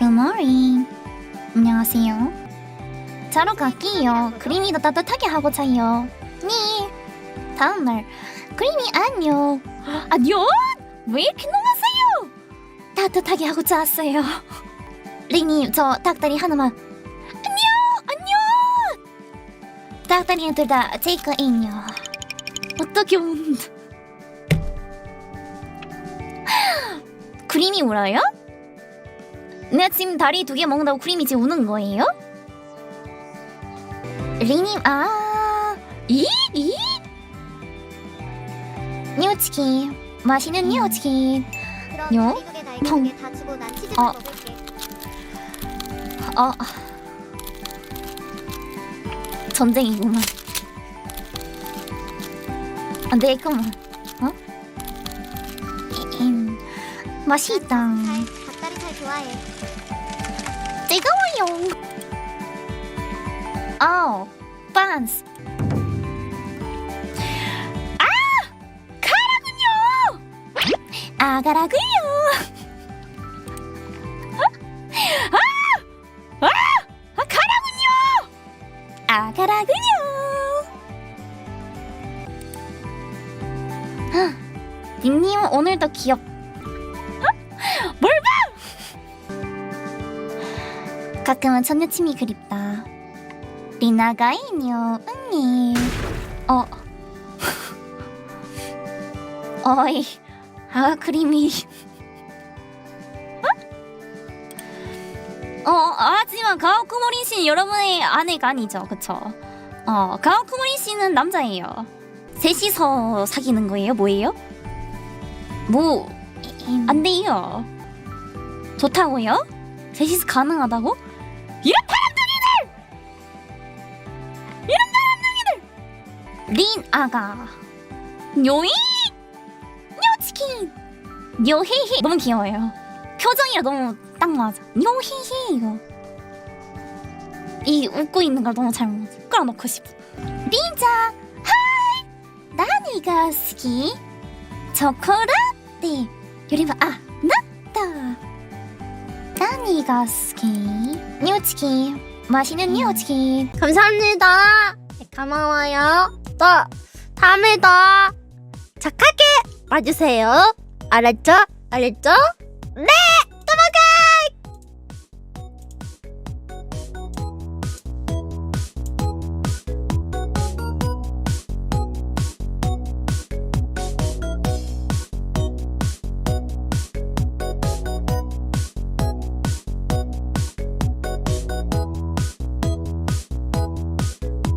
Morning. 안녕하세요. 자러 갈게요. 그림이도 따뜻하게 하고 자요. 네. 다음날 그림이 안녕. 안녕? 왜 이렇게 놀라세요? 따뜻하게 하고 잤어요. 리님 저 닭다리 하나만. 안녕 안녕. 닭다리 둘다 제거 인요. 어떻게 운? 그림이 울어요? 내가 지금 다리 두 개 먹는다고 크림이 지금 우는 거예요? 리님 아 이? 이? 뉴치킨 맛있는 뉴치킨 요? 난 치즈만 어. 어 전쟁이구만 아 내거만 어? 음, 맛있다 살, 닭다리 살 좋아해. 뜨거워요. 어, 반스. 아, 가라군요. 아가라군요. 아, 아, 아, 가라군요. 아가라군요. 닉님 오늘도 귀엽. 뭘 가끔은 전여침이 그립다. 리나가 인요, 응님. 어. 어이, 아, 그림이. 어, 하지만 가오쿠모린 씨는 여러분의 아내가 아니죠, 그쵸? 어, 가오쿠모린 씨는 남자예요. 셋이서 사귀는 거예요? 뭐예요? 뭐, 안 돼요. 좋다고요? 셋이서 가능하다고? 이런 바람둥이들! 이런 바람둥이들! 린 아가! 요잉! 요치킨! 요히히! 너무 귀여워요. 표정이라 너무 딱 맞아. 요히히! 이거. 이 웃고 있는 걸 너무 잘 맞아 끌어놓고 싶어. 린자! 하이! 나니가 스키 초코라떼. 요리바 아 나다. 나니가 스키 뉴치킨 맛있는 음. 뉴치킨 감사합니다. 네, 고마워요. 또 다음에도 착하게 봐주세요. 알았죠? 알았죠? 네!